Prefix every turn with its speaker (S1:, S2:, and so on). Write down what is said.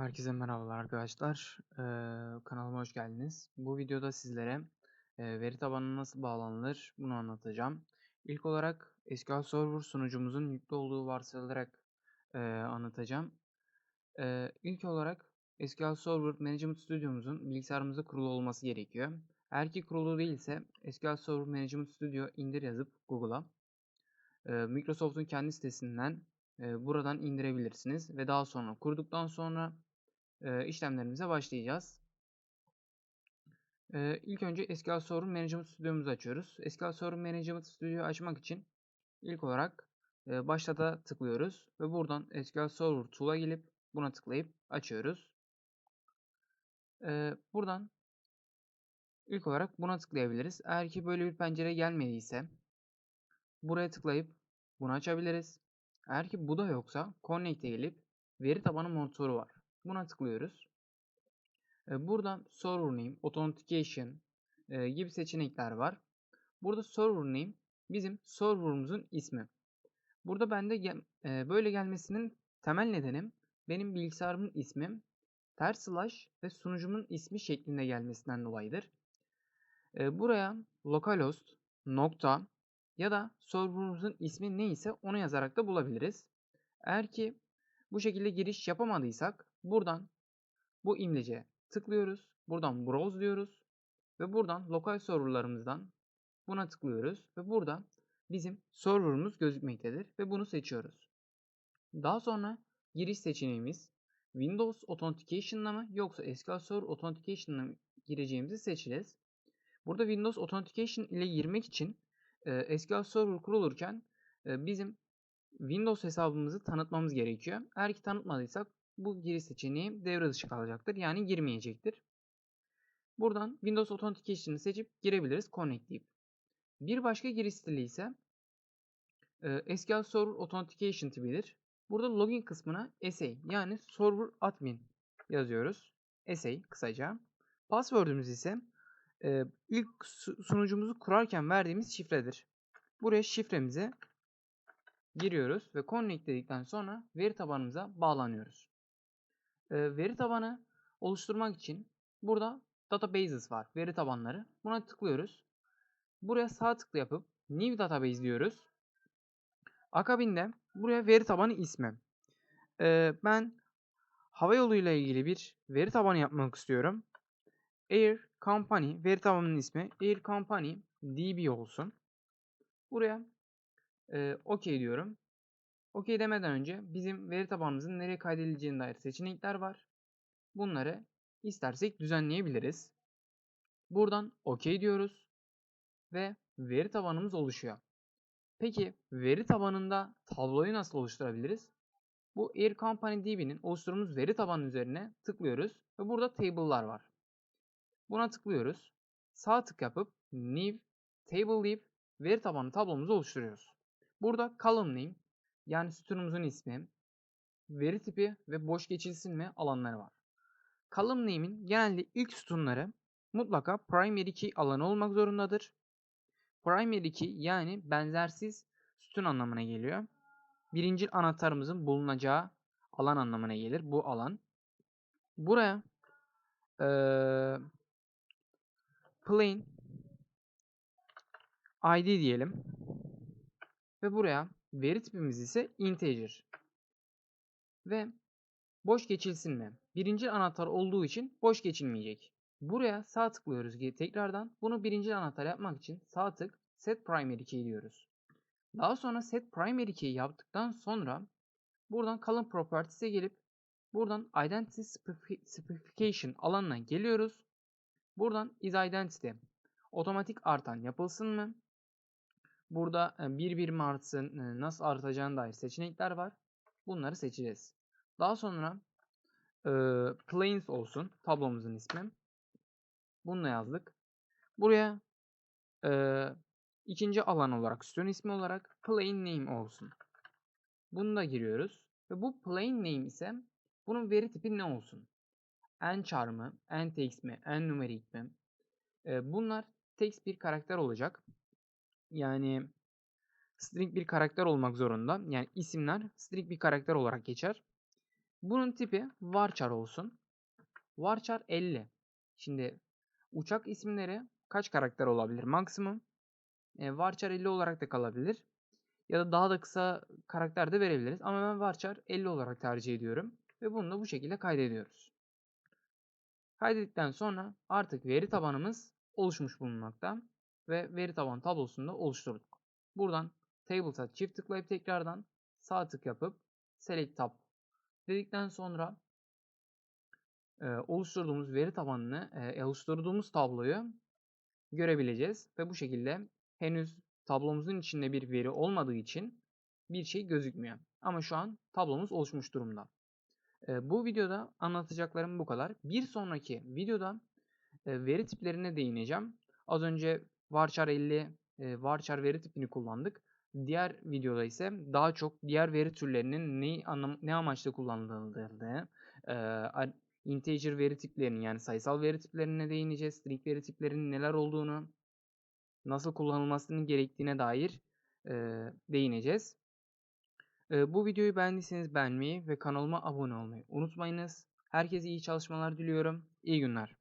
S1: Herkese merhabalar arkadaşlar. Ee, kanalıma hoş geldiniz. Bu videoda sizlere e, veri tabanına nasıl bağlanılır bunu anlatacağım. İlk olarak SQL Server sunucumuzun yüklü olduğu varsayılarak e, anlatacağım. E, ilk olarak SQL Server Management Studio'muzun bilgisayarımızda kurulu olması gerekiyor. Eğer ki kurulu değilse SQL Server Management Studio indir yazıp Google'a e, Microsoft'un kendi sitesinden buradan indirebilirsiniz ve daha sonra kurduktan sonra e, işlemlerimize başlayacağız. E, ilk önce SQL Server Management Studio'muzu açıyoruz. SQL Server Management Studio açmak için ilk olarak e, başlata tıklıyoruz ve buradan SQL Server Tool'a gelip buna tıklayıp açıyoruz. E, buradan ilk olarak buna tıklayabiliriz. Eğer ki böyle bir pencere gelmediyse buraya tıklayıp bunu açabiliriz. Eğer ki bu da yoksa Connect'e gelip veri tabanı monitörü var. Buna tıklıyoruz. Buradan Server Name, Authentication gibi seçenekler var. Burada Server bizim server'ımızın ismi. Burada bende böyle gelmesinin temel nedenim benim bilgisayarımın ismi ters slash ve sunucumun ismi şeklinde gelmesinden dolayıdır. Buraya localhost nokta ya da server'ımızın ismi neyse onu yazarak da bulabiliriz. Eğer ki bu şekilde giriş yapamadıysak buradan bu imlece tıklıyoruz. Buradan browse diyoruz. Ve buradan lokal serverlarımızdan buna tıklıyoruz. Ve burada bizim server'ımız gözükmektedir. Ve bunu seçiyoruz. Daha sonra giriş seçeneğimiz Windows Authentication'la mı yoksa SQL Server Authentication'la mı gireceğimizi seçeceğiz. Burada Windows Authentication ile girmek için e, SQL Server kurulurken e, bizim Windows hesabımızı tanıtmamız gerekiyor. Eğer ki tanıtmadıysak bu giriş seçeneği devre dışı kalacaktır. Yani girmeyecektir. Buradan Windows Authentication'ı seçip girebiliriz Connect deyip. Bir başka giriş stili ise e, SQL Server Authentication tipidir. Burada login kısmına SA yani Server Admin yazıyoruz. SA kısaca. Password'ümüz ise e, ilk sunucumuzu kurarken verdiğimiz şifredir. Buraya şifremizi giriyoruz ve connect dedikten sonra veri tabanımıza bağlanıyoruz. E, veri tabanı oluşturmak için burada databases var. Veri tabanları. Buna tıklıyoruz. Buraya sağ tıkla yapıp new database diyoruz. Akabinde buraya veri tabanı ismi. E, ben hava yoluyla ilgili bir veri tabanı yapmak istiyorum. Air Company veri tabanının ismi Air Company DB olsun. Buraya e, OK diyorum. OK demeden önce bizim veri tabanımızın nereye kaydedileceğine dair seçenekler var. Bunları istersek düzenleyebiliriz. Buradan OK diyoruz ve veri tabanımız oluşuyor. Peki veri tabanında tabloyu nasıl oluşturabiliriz? Bu Air Company DB'nin oluşturduğumuz veri tabanı üzerine tıklıyoruz ve burada table'lar var. Buna tıklıyoruz. Sağ tık yapıp New Table deyip veri tabanı tablomuzu oluşturuyoruz. Burada column name yani sütunumuzun ismi, veri tipi ve boş geçilsin alanları var. Column name'in genelde ilk sütunları mutlaka primary key alanı olmak zorundadır. Primary key yani benzersiz sütun anlamına geliyor. Birinci anahtarımızın bulunacağı alan anlamına gelir bu alan. Buraya ee, plain id diyelim. Ve buraya veri tipimiz ise integer. Ve boş geçilsin mi? Birinci anahtar olduğu için boş geçilmeyecek. Buraya sağ tıklıyoruz tekrardan. Bunu birinci anahtar yapmak için sağ tık set primary key diyoruz. Daha sonra set primary key yaptıktan sonra buradan column properties'e gelip buradan identity specification alanına geliyoruz. Buradan is identity otomatik artan yapılsın mı? Burada bir birim artsın, nasıl artacağına dair seçenekler var. Bunları seçeceğiz. Daha sonra e, planes olsun tablomuzun ismi. Bunu da yazdık. Buraya e, ikinci alan olarak sütun ismi olarak plane name olsun. Bunu da giriyoruz. Ve bu plane name ise bunun veri tipi ne olsun? En char mı? En text mi? En numerik mi? E, bunlar text bir karakter olacak. Yani string bir karakter olmak zorunda. Yani isimler string bir karakter olarak geçer. Bunun tipi varchar olsun. Varchar 50. Şimdi uçak isimleri kaç karakter olabilir maksimum? E, varchar 50 olarak da kalabilir. Ya da daha da kısa karakter de verebiliriz. Ama ben varchar 50 olarak tercih ediyorum. Ve bunu da bu şekilde kaydediyoruz. Kaydettikten sonra artık veri tabanımız oluşmuş bulunmakta. Ve veri taban tablosunu da oluşturduk. Buradan Tables'a çift tıklayıp tekrardan sağ tık yapıp Select Tab dedikten sonra e, oluşturduğumuz veri tabanını, e, oluşturduğumuz tabloyu görebileceğiz. Ve bu şekilde henüz tablomuzun içinde bir veri olmadığı için bir şey gözükmüyor. Ama şu an tablomuz oluşmuş durumda. E, bu videoda anlatacaklarım bu kadar. Bir sonraki videoda e, veri tiplerine değineceğim. Az önce varchar 50 e, varchar veri tipini kullandık. Diğer videoda ise daha çok diğer veri türlerinin ne, anlam ne amaçla kullanıldığını, e, integer veri tiplerinin yani sayısal veri tiplerine değineceğiz. String veri tiplerinin neler olduğunu, nasıl kullanılmasının gerektiğine dair e, değineceğiz. E, bu videoyu beğendiyseniz beğenmeyi ve kanalıma abone olmayı unutmayınız. Herkese iyi çalışmalar diliyorum. İyi günler.